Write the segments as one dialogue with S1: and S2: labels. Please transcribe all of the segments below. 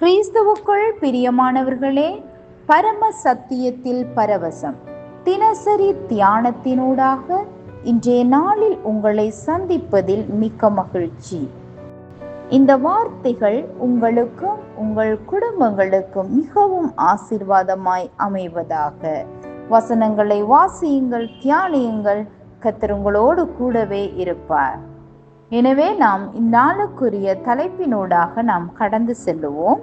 S1: கிறிஸ்துவுக்குள் பிரியமானவர்களே பரம சத்தியத்தில் பரவசம். தினசரி தியானத்தினூடாக இன்றைய நாளில் உங்களை சந்திப்பதில் மிக்க மகிழ்ச்சி. இந்த வார்த்தைகள் உங்களுக்கும் உங்கள் குடும்பங்களுக்கும் மிகவும் ஆசீர்வாதமாய் அமைவதாக. வசனங்களை வாசியுங்கள் தியானியுங்கள். கத்திரங்களோடு கூடவே இருப்பார். எனவே நாம் இந்நாளுக்குரிய தலைப்பினூடாக நாம் கடந்து செல்லுவோம்.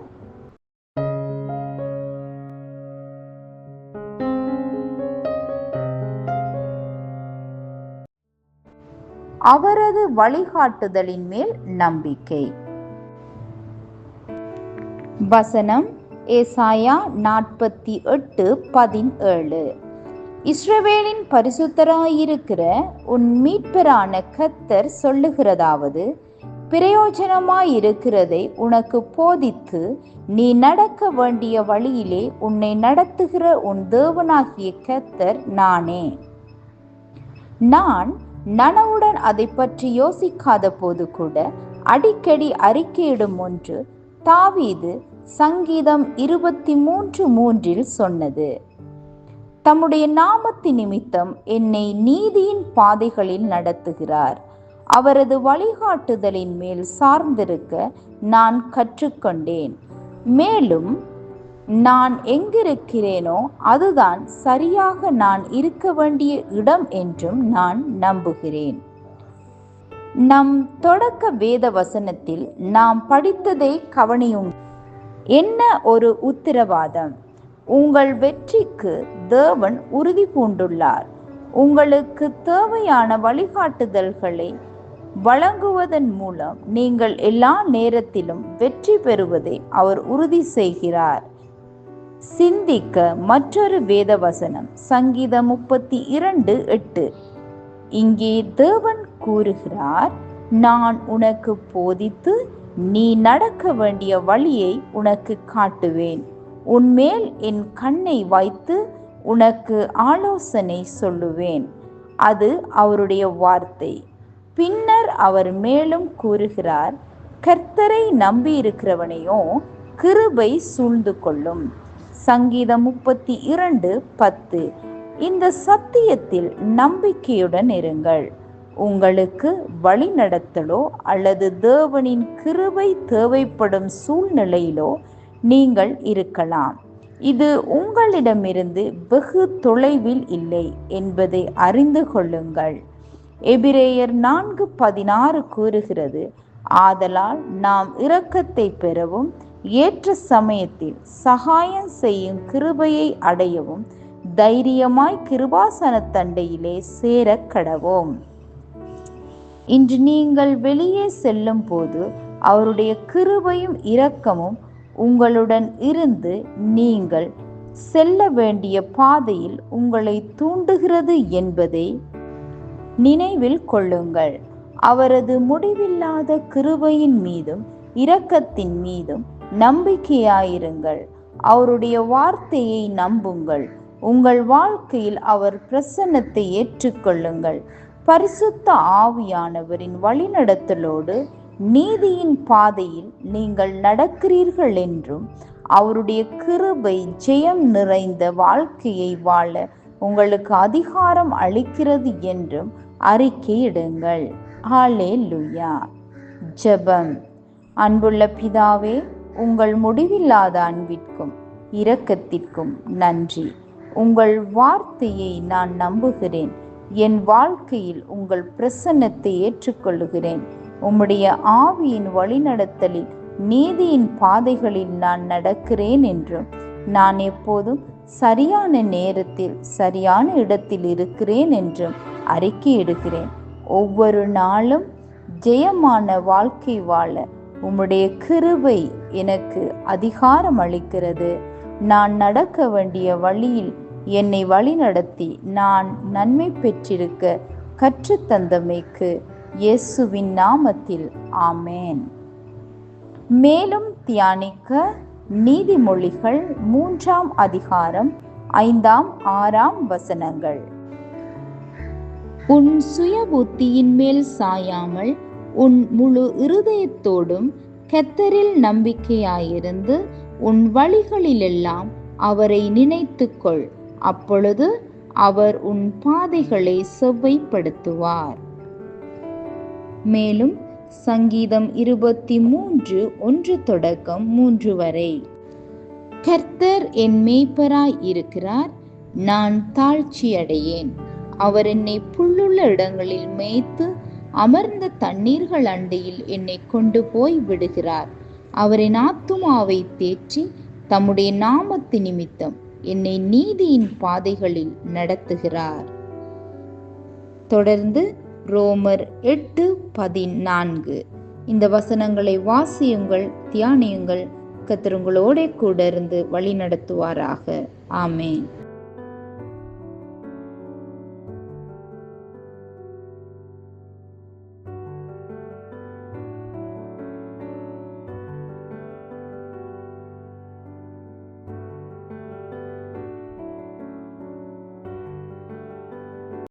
S1: அவரது வழிகாட்டுதலின் மேல் நம்பிக்கை. வசனம் ஏசாயா நாற்பத்தி எட்டு பதினேழு. இஸ்ரவேலின் பரிசுத்தராயிருக்கிற உன் மீட்பரான கத்தர் சொல்லுகிறதாவது பிரயோஜனமாயிருக்கிறதை உனக்கு போதித்து நீ நடக்க வேண்டிய வழியிலே உன்னை நடத்துகிற உன் தேவனாகிய கத்தர் நானே. நான் நனவுடன் அதை பற்றி யோசிக்காத போது கூட அடிக்கடி அறிக்கையிடும் ஒன்று தாவீது சங்கீதம் இருபத்தி மூன்று மூன்றில் சொன்னது. தம்முடைய நாமத்தின் நிமித்தம் என்னை நீதியின் பாதைகளில் நடத்துகிறார். அவரது வழிகாட்டுதலின் மேல் சார்ந்திருக்க நான் கற்றுக்கொண்டேன். மேலும் நான் எங்கிருக்கிறேனோ அதுதான் சரியாக நான் இருக்க வேண்டிய இடம் என்றும் நான் நம்புகிறேன். நம் தொடக்க வேத வசனத்தில் நாம் படித்ததை கவனியும் என்ன ஒரு உத்தரவாதம்? உங்கள் வெற்றிக்கு தேவன் உறுதி பூண்டுள்ளார். உங்களுக்கு தேவையான வழிகாட்டுதல்களை வழங்குவதன் மூலம் நீங்கள் எல்லா நேரத்திலும் வெற்றி பெறுவதை அவர் உறுதி செய்கிறார். சிந்திக்க மற்றொரு வேத வசனம் சங்கீதம் முப்பத்தி இரண்டு எட்டு. இங்கே தேவன் கூறுகிறார் நான் உனக்கு போதித்து நீ நடக்க வேண்டிய வழியை உனக்கு காட்டுவேன். உன்மேல் என் கண்ணை வைத்து உனக்கு ஆலோசனை சொல்லுவேன். அது அவருடைய வார்த்தை. பின்னர் அவர் மேலும் கூறுகிறார் கர்த்தரை நம்பியிருக்கிறவனையோ கிருபை சூழ்ந்து கொள்ளும். சங்கீதம் முப்பத்தி இரண்டு பத்து. இந்த சத்தியத்தில் நம்பிக்கையுடன் இருங்கள். உங்களுக்கு வழிநடத்தலோ அல்லது தேவனின் கிருபை தேவைப்படும் சூழ்நிலையிலோ நீங்கள் இருக்கலாம். இது உங்களிடமிருந்து வெகு தொலைவில் இல்லை என்பதை அறிந்து கொள்ளுங்கள். எபிரேயர் நான்கு பதினாறு கூறுகிறது ஆதலால் நாம் இரக்கத்தை பெறவும் ஏற்ற சமயத்தில் சகாயம் செய்யும் கிருபையை அடையவும் தைரியமாய் கிருபாசன தண்டையிலே சேர கடவோம். இன்று நீங்கள் வெளியே செல்லும் போது அவருடைய கிருபையும் இரக்கமும் உங்களுடன் இருந்து நீங்கள் செல்ல வேண்டிய பாதையில் உங்களை தூண்டுகிறது என்பதை நினைவில் கொள்ளுங்கள். அவரது முடிவில்லாத கிருபையின் மீதும் இரக்கத்தின் மீதும் நம்பிக்கையாயிருங்கள். அவருடைய வார்த்தையை நம்புங்கள். உங்கள் வாழ்க்கையில் அவர் பிரசன்னத்தை ஏற்றுக்கொள்ளுங்கள். பரிசுத்த ஆவியானவரின் வழிநடத்தலோடு நீதியின் பாதையில் நீங்கள் நடக்கிறீர்கள் என்றும் அவருடைய கிருபை ஜெயம் நிறைந்த வாழ்க்கையை வாழ உங்களுக்கு அதிகாரம் அளிக்கிறது என்றும் அறிக்கையிடுங்கள் ஆலே லுயா ஜெபம். அன்புள்ள பிதாவே உங்கள் முடிவில்லாத அன்பிற்கும் இரக்கத்திற்கும் நன்றி. உங்கள் வார்த்தையை நான் நம்புகிறேன். என் வாழ்க்கையில் உங்கள் பிரசன்னத்தை ஏற்றுக்கொள்கிறேன் உம்முடைய ஆவியின் வழிநடத்தலில் நீதியின் பாதைகளில் நான் நடக்கிறேன் என்றும் நான் எப்போதும் சரியான நேரத்தில் சரியான இடத்தில் இருக்கிறேன் என்றும் அறிக்கையிடுகிறேன் ஒவ்வொரு நாளும் ஜெயமான வாழ்க்கை வாழ உம்முடைய கிருபை எனக்கு அதிகாரம் அளிக்கிறது. நான் நடக்க வேண்டிய வழியில் என்னை வழிநடத்தி நான் நன்மை பெற்றிருக்க கற்றுத்தந்தமைக்கு இயேசுவின் நாமத்தில். ஆமேன். மேலும் தியானிக்க நீதிமொழிகள் மூன்றாம் அதிகாரம் ஐந்தாம் ஆறாம் வசனங்கள். உன் சுய புத்தியின் மேல் சாயாமல் உன் முழு இருதயத்தோடும் கத்தரில் நம்பிக்கையாயிருந்து உன் வழிகளிலெல்லாம் அவரை நினைத்துக்கொள். அப்பொழுது அவர் உன் பாதைகளை செவ்வைப்படுத்துவார். மேலும் சங்கீதம் இருபத்தி மூன்று ஒன்று தொடக்கம் மூன்று வரை. கர்த்தர் என் மேய்ப்பராய் இருக்கிறார் நான் தாழ்ச்சியடையேன் அவர் என்னை புல்லுள்ள இடங்களில் மேய்த்து அமர்ந்த தண்ணீர்கள் அண்டையில் என்னை கொண்டு போய் விடுகிறார். அவரின் ஆத்துமாவை தேற்றி தம்முடைய நாமத்து நிமித்தம் என்னை நீதியின் பாதைகளில் நடத்துகிறார். தொடர்ந்து ரோமர் எட்டு பதினான்கு. இந்த வசனங்களை வாசியுங்கள் தியானியுங்கள். கத்திரங்களோட கூட இருந்து வழி நடத்துவாராக ஆமேன்.